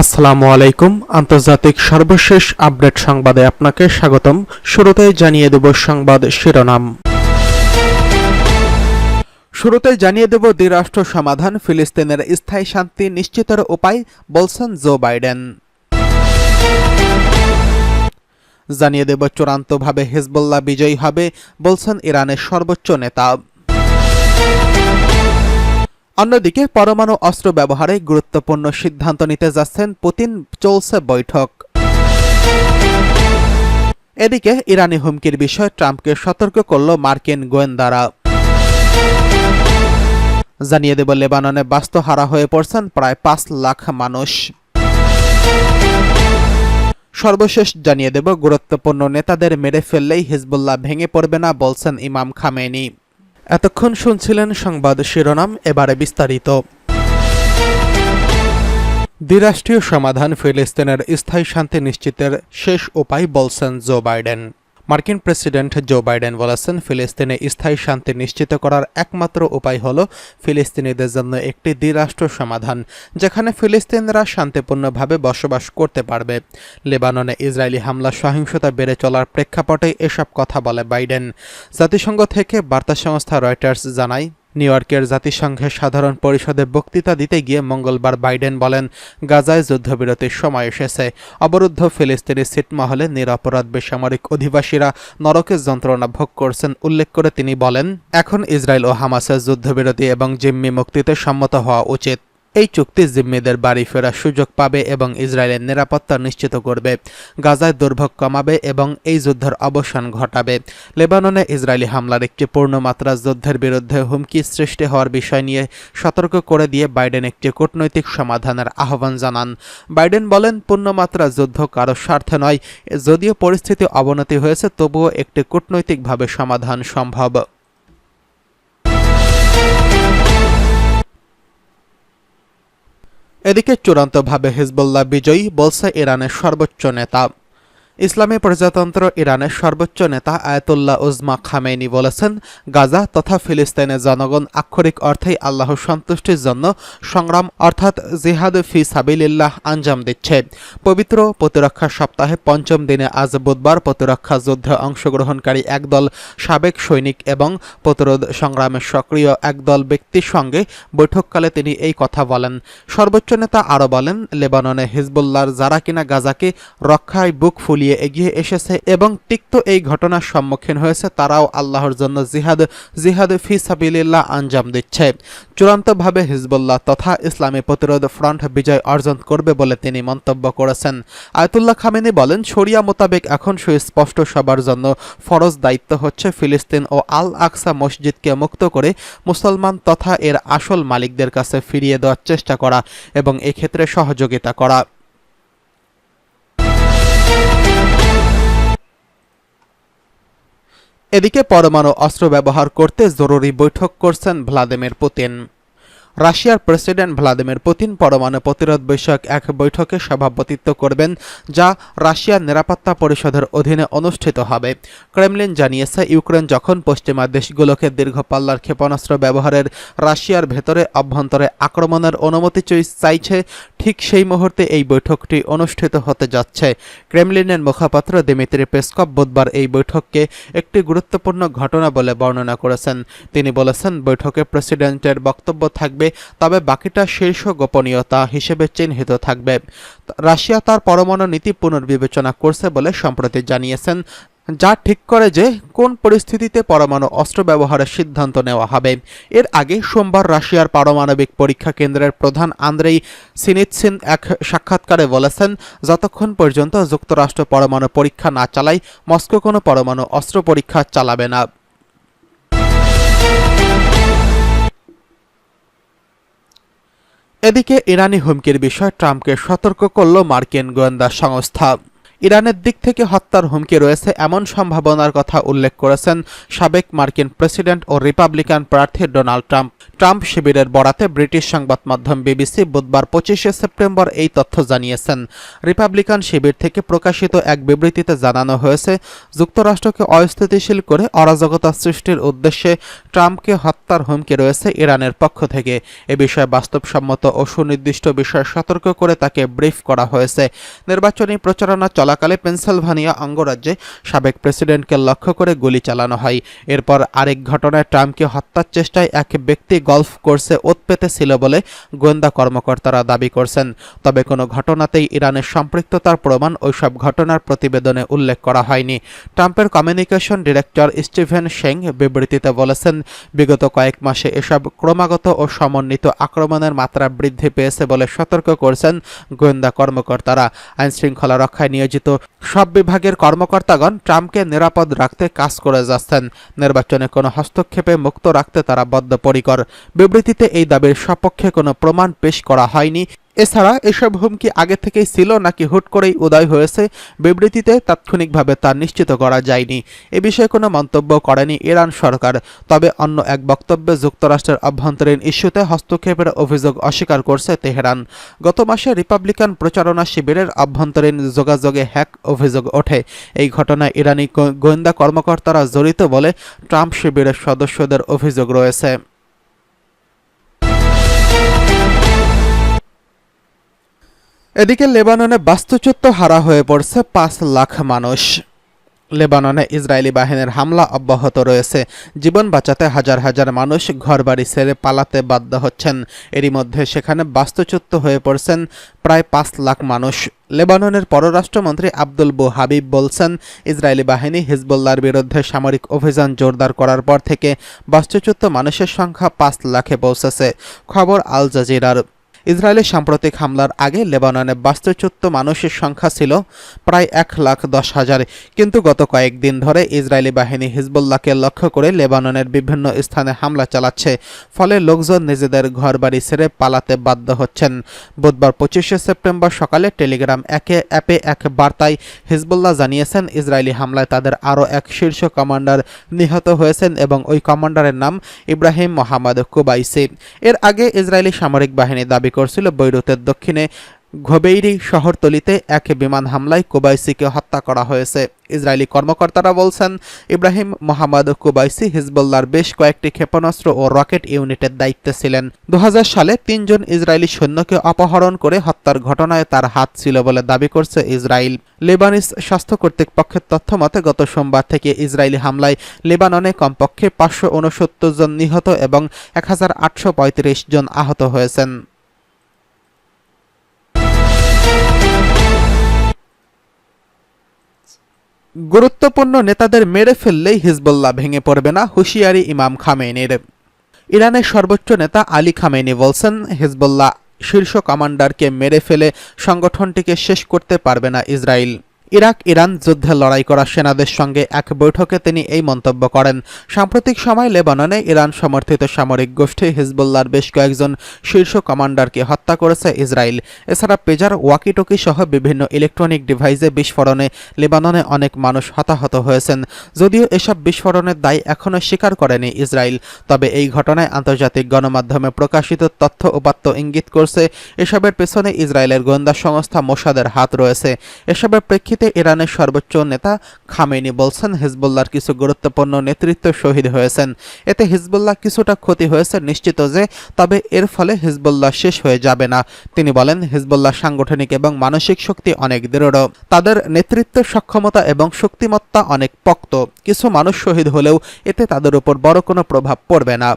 আসসালামু আলাইকুম। আন্তর্জাতিক সর্বশেষ আপডেট সংবাদে আপনাকে স্বাগতম। শুরুতেই জানিয়ে দেব সংবাদ শিরোনাম। শুরুতে জানিয়ে দেব দ্বিরাষ্ট্র সমাধান, ফিলিস্তিনের স্থায়ী শান্তি নিশ্চিতের উপায়, বলছেন জো বাইডেন। জানিয়ে দেব, চূড়ান্তভাবে হিজবুল্লাহ বিজয়ী হবে বলছেন ইরানের সর্বোচ্চ নেতা। অন্যদিকে, পরমাণু অস্ত্র ব্যবহারে গুরুত্বপূর্ণ সিদ্ধান্ত নিতে যাচ্ছেন পুতিন চলছে বৈঠক। এদিকে, ইরানি হুমকির বিষয়ে ট্রাম্পকে সতর্ক করল মার্কিন গোয়েন্দারা। জানিয়ে দেব, লেবাননে বাস্তুহারা হয়ে পড়ছেন প্রায় পাঁচ লাখ মানুষ। সর্বশেষ জানিয়ে দেব, গুরুত্বপূর্ণ নেতাদের মেরে ফেললেই হিজবুল্লাহ ভেঙে পড়বে না বলছেন ইমাম খামেনি। এতক্ষণ শুনছিলেন সংবাদ শিরোনাম, এবারে বিস্তারিত। দ্বিরাষ্ট্রীয় সমাধান ফিলিস্তিনের স্থায়ী শান্তি নিশ্চিতের শেষ উপায় বলছেন জো বাইডেন। মার্কিন প্রেসিডেন্ট জো বাইডেন বলেছেন, ফিলিস্তিনে স্থায়ী শান্তি নিশ্চিত করার একমাত্র উপায় হল ফিলিস্তিনিদের জন্য একটি দ্বিরাষ্ট্র সমাধান, যেখানে ফিলিস্তিনরা শান্তিপূর্ণভাবে বসবাস করতে পারবে। লেবাননে ইসরায়েলি হামলা সহিংসতা বেড়ে চলার প্রেক্ষাপটে এসব কথা বলে বাইডেন। জাতিসংঘ থেকে বার্তা সংস্থা রয়টার্স জানায় নিউ ইয়র্কের জাতিসংঘের সাধারণ পরিষদে বক্তৃতা দিতে গিয়ে মঙ্গলবার বাইডেন বলেন, গাজায় যুদ্ধবিরতির সময় এসেছে। অবরুদ্ধ ফিলিস্তিনি সিটমহলে নিরাপরাধ বেসামরিক অধিবাসীরা নরকের যন্ত্রণা ভোগ করছেন উল্লেখ করে তিনি বলেন, এখন ইসরায়েল ও হামাসের যুদ্ধবিরতি এবং জিম্মি মুক্তিতে সম্মত হওয়া উচিত। এই চুক্তি জিম্মিদের বাড়ি ফেরার সুযোগ পাবে এবং ইসরায়েলের নিরাপত্তা নিশ্চিত করবে, গাজায় দুর্ভোগ কমাবে এবং এই যুদ্ধের অবসান ঘটাবে। লেবাননে ইসরায়েলি হামলার একটি পূর্ণমাত্রা যুদ্ধের বিরুদ্ধে হুমকি সৃষ্টি হওয়ার বিষয় নিয়ে সতর্ক করে দিয়ে বাইডেন একটি কূটনৈতিক সমাধানের আহ্বান জানান। বাইডেন বলেন, পূর্ণমাত্রা যুদ্ধ কারও স্বার্থে নয়। যদিও পরিস্থিতি অবনতি হয়েছে, তবুও একটি কূটনৈতিকভাবে সমাধান সম্ভব। এদিকে চূড়ান্তভাবে হিজবুল্লাহ বিজয়ী বলছে ইরানের সর্বোচ্চ নেতা। ইসলামী প্রজাতন্ত্র ইরানের সর্বোচ্চ নেতা আয়াতুল্লাহ উজমা খামেনি বলেছেন, গাজা তথা ফিলিস্তিনের জনগণ আক্ষরিক অর্থেই আল্লাহ সন্তুষ্টির জন্য সংগ্রাম অর্থাৎ জিহাদ ফি সাবিলিল্লাহ আঞ্জাম দিচ্ছে। পবিত্র প্রতিরক্ষা সপ্তাহে পঞ্চম দিনে আজ বুধবার প্রতিরক্ষা যুদ্ধে অংশগ্রহণকারী একদল সাবেক সৈনিক এবং প্রতিরোধ সংগ্রামে সক্রিয় একদল ব্যক্তির সঙ্গে বৈঠককালে তিনি এই কথা বলেন। সর্বোচ্চ নেতা আরও বলেন, লেবাননে হিজবুল্লাহর যারা কিনা গাজাকে রক্ষায় বুক ফুলিয়ে ফুলিয়ে এগিয়ে এসেছে এবং তিক্ত এই ঘটনার সম্মুখীন হয়েছে তারাও আল্লাহর জন্য জিহাদ জিহাদ ফি সাবিলিল্লাহ আঞ্জাম দিচ্ছে। চূড়ান্তভাবে হিজবুল্লাহ তথা ইসলামী প্রতিরোধ ফ্রন্ট বিজয় অর্জন করবে বলে তিনি মন্তব্য করেছেন। আয়তুল্লাহ খামেনি বলেন, শরিয়া মোতাবেক এখন সুস্পষ্ট সবার জন্য ফরজ দায়িত্ব হচ্ছে ফিলিস্তিন ও আল আকসা মসজিদকে মুক্ত করে মুসলমান তথা এর আসল মালিকদের কাছে ফিরিয়ে দেওয়ার চেষ্টা করা এবং এক্ষেত্রে সহযোগিতা করা। এদিকে পরমাণু অস্ত্র ব্যবহার করতে জরুরি বৈঠক করছেন ভ্লাদিমির পুতিন। রাশিয়ার প্রেসিডেন্ট ভ্লাদিমির পুতিন পরমাণু প্রতিরোধ বিষয়ক এক বৈঠকে সভাপতিত্ব করবেন, যা রাশিয়ার নিরাপত্তা পরিষদের অধীনে অনুষ্ঠিত হবে। ক্রেমলিন জানিয়েছে, ইউক্রেন যখন পশ্চিমা দেশগুলোকে দীর্ঘ পাল্লার ক্ষেপণাস্ত্র ব্যবহারের রাশিয়ার ভেতরে অভ্যন্তরে আক্রমণের অনুমতি চাইছে, ঠিক সেই মুহূর্তে এই বৈঠকটি অনুষ্ঠিত হতে যাচ্ছে। ক্রেমলিনের মুখপাত্র দিমিত্রি পেসকপ বুধবার এই বৈঠককে একটি গুরুত্বপূর্ণ ঘটনা বলে বর্ণনা করেছেন। তিনি বলেছেন, বৈঠকে প্রেসিডেন্টের বক্তব্য থাকবে তবে বাকিটা শীর্ষ গোপনীয়তা হিসেবে চিহ্নিত থাকবে। রাশিয়া তার পরমাণু নীতি পুনর্বিবেচনা করছে বলে সম্প্রতি জানিয়েছেন, যা ঠিক করে যে কোন পরিস্থিতিতে পরমাণু অস্ত্র ব্যবহারের সিদ্ধান্ত নেওয়া হবে। এর আগে সোমবার রাশিয়ার পারমাণবিক পরীক্ষা কেন্দ্রের প্রধান আন্দ্রেই সিনিৎসিন এক সাক্ষাৎকারে বলেছেন, যতক্ষণ পর্যন্ত যুক্তরাষ্ট্র পরমাণু পরীক্ষা না চালায়, মস্কো কোনো পরমাণু অস্ত্র পরীক্ষা চালাবে না। এদিকে ইরানি হুমকির বিষয়ে ট্রাম্পকে সতর্ক করল মার্কিন গোয়েন্দা সংস্থা। ইরানের দিক থেকে হত্যার হুমকি রয়েছে এমন সম্ভাবনার কথা উল্লেখ করেছেন সাবেক মার্কিন প্রেসিডেন্ট ও রিপাবলিকান প্রার্থী ডোনাল্ড ট্রাম্প। ট্রাম্প শিবিরের বরাতে ব্রিটিশ সংবাদ মাধ্যম বিবিসি বুধবার পঁচিশে সেপ্টেম্বর এই তথ্য জানিয়েছেন। রিপাবলিকান শিবির থেকে প্রকাশিত এক বিবৃতিতে জানানো হয়েছে, যুক্তরাষ্ট্রকে অস্থিতিশীল করে অরাজকতা সৃষ্টির উদ্দেশ্যে ট্রাম্পকে হত্যার হুমকি রয়েছে ইরানের পক্ষ থেকে। এ বিষয়ে বাস্তবসম্মত ও সুনির্দিষ্ট বিষয়ে সতর্ক করে তাকে ব্রিফ করা হয়েছে। নির্বাচনী প্রচারণা চলাকালে পেনসিলভানিয়া অঙ্গরাজ্যে সাবেক প্রেসিডেন্টকে লক্ষ্য করে গুলি চালানো হয়। এরপর আরেক ঘটনায় ট্রাম্পকে হত্যার চেষ্টায় এক ব্যক্তি গলফ কোর্সে ওত পেতেছিল বলে গোয়েন্দা কর্মকর্তারা দাবি করছেন। তবে কোনো ঘটনাতেই ইরানের সম্পৃক্ততার প্রমাণ ওইসব ঘটনার প্রতিবেদনে উল্লেখ করা হয়নি। ট্রাম্পের কমিউনিকেশন ডিরেক্টর স্টিভেন শেং বিবৃতিতে বলেছেন, বিগত কয়েক মাসে এসব ক্রমাগত ও সমন্বিত আক্রমণের মাত্রা বৃদ্ধি পেয়েছে বলে সতর্ক করছেন গোয়েন্দা কর্মকর্তারা। আইনশৃঙ্খলা রক্ষায় নিয়োজিত সব বিভাগের কর্মকর্তাগণ ট্রাম্পকে নিরাপদ রাখতে কাজ করে যাচ্ছেন। নির্বাচনে কোনো হস্তক্ষেপে মুক্ত রাখতে তারা বদ্ধপরিকর। বিবৃতিতে এই দাবির সপক্ষে কোনো প্রমাণ পেশ করা হয়নি। এছাড়া এসব হুমকি আগে থেকেই ছিল নাকি হুট করেই উদয় হয়েছে বিবৃতিতে তাৎক্ষণিকভাবে তা নিশ্চিত করা যায়নি। এ বিষয়ে কোনো মন্তব্য করেনি ইরান সরকার। তবে অন্য এক বক্তব্যে যুক্তরাষ্ট্রের অভ্যন্তরীণ ইস্যুতে হস্তক্ষেপের অভিযোগ অস্বীকার করছে তেহরান। গত মাসে রিপাবলিকান প্রচারণা শিবিরের অভ্যন্তরীণ যোগাযোগে হ্যাক অভিযোগ ওঠে। এই ঘটনায় ইরানি গোয়েন্দা কর্মকর্তারা জড়িত বলে ট্রাম্প শিবিরের সদস্যদের অভিযোগ রয়েছে। এদিকে লেবাননে বাস্তুচ্যুত হারা হয়ে পড়ছে পাঁচ লাখ মানুষ। লেবাননে ইসরায়েলি বাহিনীর হামলা অব্যাহত রয়েছে। জীবন বাঁচাতে হাজার হাজার মানুষ ঘরবাড়ি ছেড়ে পালাতে বাধ্য হচ্ছেন। এরই মধ্যে সেখানে বাস্তুচ্যুত হয়ে পড়ছেন প্রায় পাঁচ লাখ মানুষ। লেবাননের পররাষ্ট্রমন্ত্রী আব্দুল বু হাবিব বলছেন, ইসরায়েলি বাহিনী হিজবুল্লাহর বিরুদ্ধে সামরিক অভিযান জোরদার করার পর থেকে বাস্তুচ্যুত মানুষের সংখ্যা পাঁচ লাখে পৌঁছেছে। খবর আল জাজিরার। ইসরায়েলের সাম্প্রতিক হামলার আগে লেবাননে বাস্তুচ্যুত মানুষের সংখ্যা ছিল প্রায় এক লাখ দশ হাজার। কিন্তু গত কয়েকদিন ধরে ইসরায়েলি বাহিনী হিজবুল্লাহকে লক্ষ্য করে লেবাননের বিভিন্ন স্থানে হামলা চালাচ্ছে, ফলে লোকজন নিজেদের ঘরবাড়ি ছেড়ে পালাতে বাধ্য হচ্ছেন। বুধবার পঁচিশে সেপ্টেম্বর সকালে টেলিগ্রাম একে, অ্যাপে এক বার্তায় হিজবুল্লাহ জানিয়েছেন, ইসরায়েলি হামলায় তাদের আরও এক শীর্ষ কমান্ডার নিহত হয়েছেন এবং ওই কমান্ডারের নাম ইব্রাহিম মোহাম্মদ কুবাইসি। এর আগে ইসরায়েলি সামরিক বাহিনী দাবি করছিল বৈরুতের দক্ষিণে। ঘবেইরি শহরতলিতে এক বিমান হামলায় কুবাইসিকে হত্যা করা হয়েছে। ইসরায়েলি কর্মকর্তারা বলছেন, ইব্রাহিম মোহাম্মদ কুবাইসি হিজবুল্লাহর বেশ কয়েকটি ক্ষেপণাস্ত্র ও রকেট ইউনিটের দায়িত্বে ছিলেন। দু সালে তিনজন ইসরায়েলি সৈন্যকে অপহরণ করে হত্যার ঘটনায় তার হাত ছিল বলে দাবি করছে ইসরায়েল। লেবানিস স্বাস্থ্য কর্তৃপক্ষের তথ্য মতে, গত সোমবার থেকে ইসরায়েলি হামলায় লেবাননে কমপক্ষে পাঁচশো উনসত্তর জন নিহত এবং এক হাজার আটশো পঁয়ত্রিশ জন আহত হয়েছেন। গুরুত্বপূর্ণ নেতাদের মেরে ফেললেই হিজবুল্লাহ ভেঙে পড়বে না, হুঁশিয়ারি ইমাম খামেনির ইরানের সর্বোচ্চ নেতা আলী খামেনি বলছেন, হিজবুল্লাহ শীর্ষ কমান্ডারকে মেরে ফেলে সংগঠনটিকে শেষ করতে পারবে না ইসরায়েল। ইরাক, ইরান যুদ্ধে লড়াই করা সেনাদের সঙ্গে এক বৈঠকে তিনি এই মন্তব্য করেন। সাম্প্রতিক সময় লেবাননে ইরান সমর্থিত সামরিক গোষ্ঠী হিজবুল্লাহর বেশ কয়েকজন শীর্ষ কমান্ডারকে হত্যা করেছে ইসরায়েল। এছাড়া পেজার ওয়াকিটকি সহ বিভিন্ন ইলেকট্রনিক ডিভাইসে বিস্ফোরণে লেবাননে অনেক মানুষ হতাহত হয়েছেন। যদিও এসব বিস্ফোরণের দায় এখনও স্বীকার করেনি ইসরায়েল। তবে এই ঘটনায় আন্তর্জাতিক গণমাধ্যমে প্রকাশিত তথ্য উপাত্ত ইঙ্গিত করছে, এসবের পেছনে ইসরায়েলের গোয়েন্দা সংস্থা মোসাদের হাত রয়েছে। এসবের প্রেক্ষিতে ইরানের সর্বোচ্চ নেতা খামেনি বলছেন, হিজবুল্লাহর কিছু গুরুত্বপূর্ণ নেতৃত্ব শহীদ হয়েছেন। এতে হিজবুল্লাহ কিছুটা ক্ষতি হয়েছে, নিশ্চিত যে তবে এর ফলে হিজবুল্লাহ শেষ হয়ে যাবে না। তিনি বলেন, হিজবুল্লাহ সাংগঠনিক এবং মানসিক শক্তি অনেক দৃঢ়। তাদের নেতৃত্বের সক্ষমতা এবং শক্তিমত্তা অনেক পক্ত। কিছু মানুষ শহীদ হলেও এতে তাদের উপর বড় কোনো প্রভাব পড়বে না।